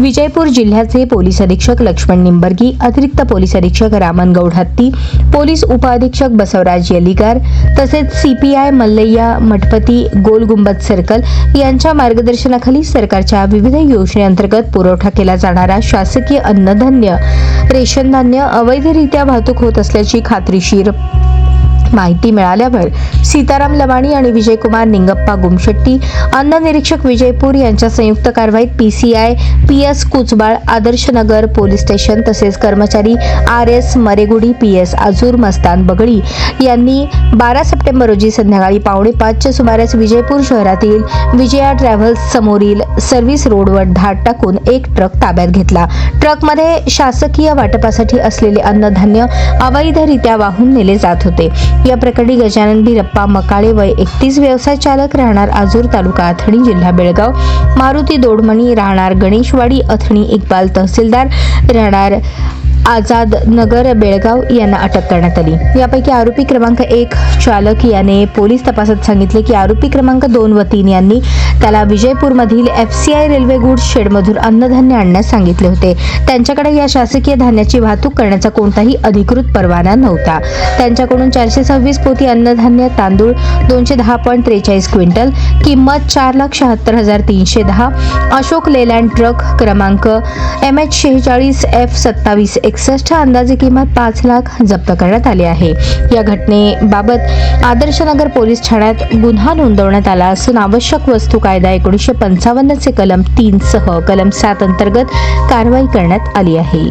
विजयपूर जिल्ह्याचे पोलीस अधीक्षक लक्ष्मण निंबर्गी अतिरिक्त पोलीस अधीक्षक रामन गौड हत्ती पोलीस उपअधीक्षक बसवराज येलिगार तसेच सीपीआय मल्लय्या मठपती गोल गुंबद सर्कल यांच्या मार्गदर्शनाखाली सरकारच्या विविध योजनेअंतर्गत पुरवठा केला जाणारा शासकीय अन्नधान्य रेशन धान्य अवैधरित्या वाहतूक होत असल्याची खात्रीशीर माहिती मिळाल्यावर सीताराम लवाणी आणि विजयकुमार निंगप्पा गुमशेट्टी अन्न निरीक्षक विजयपूर यांच्या संयुक्त कारवाईत PCI P S Kuchbal Adarshnagar police station तसेच कर्मचारी R S Maregudi P S Ajur Mastan Bagadi यांनी बारा सप्टेंबर रोजी संध्याकाळी पावणे पाचच्या सुमारास विजयपूर शहरातील विजया ट्रॅव्हल्स समोरील सर्व्हिस रोडवर धाड टाकून एक ट्रक ताब्यात घेतला. ट्रकमध्ये शासकीय वाटपासाठी असलेले अन्नधान्य अवैधरित्या वाहून नेले जात होते. या प्रकरणी गजानन बिरप्पा मकाळे वय एकतीस व्यवसाय चालक राहणार आजूर तालुका अथणी जिल्हा बेळगाव. मारुती दोडमणी राहणार गणेशवाडी अथणी इक्बाल तहसीलदार राहणार आझाद नगर बेळगाव यांना अटक करण्यात आली. यापैकी आरोपी क्रमांक एक चालक याने पोलीस तपासात सांगितले की आरोपी क्रमांक दोन व तीन यांनी त्याला विजयपूरमधील F C I railway goods शेडमधून अन्नधान्य आणण्यास सांगितले होते. त्यांच्याकडे या शासकीय धान्याची वाहतूक करण्याचा कोणताही अधिकृत परवाना नव्हता. त्यांच्याकडून चारशे सव्वीस पोती अन्नधान्य तांदूळ दोनशे दहा पॉईंट त्रेचाळीस क्विंटल किंमत चार लाख शहात्तर हजार तीनशे दहा अशोक लेलँड ट्रक क्रमांक एम एच शेहेचाळीस एफ सत्तावीस एकसष्ट अंदाजे किंमत पाच लाख जप्त करण्यात आली आहे. या घटनेबाबत आदर्श नगर पोलीस ठाण्यात गुन्हा नोंदवण्यात आला असून आवश्यक वस्तू कायदा एकोणीसशे पंचावन्नचे कलम तीन सह कलम सात अंतर्गत कारवाई करण्यात आली आहे.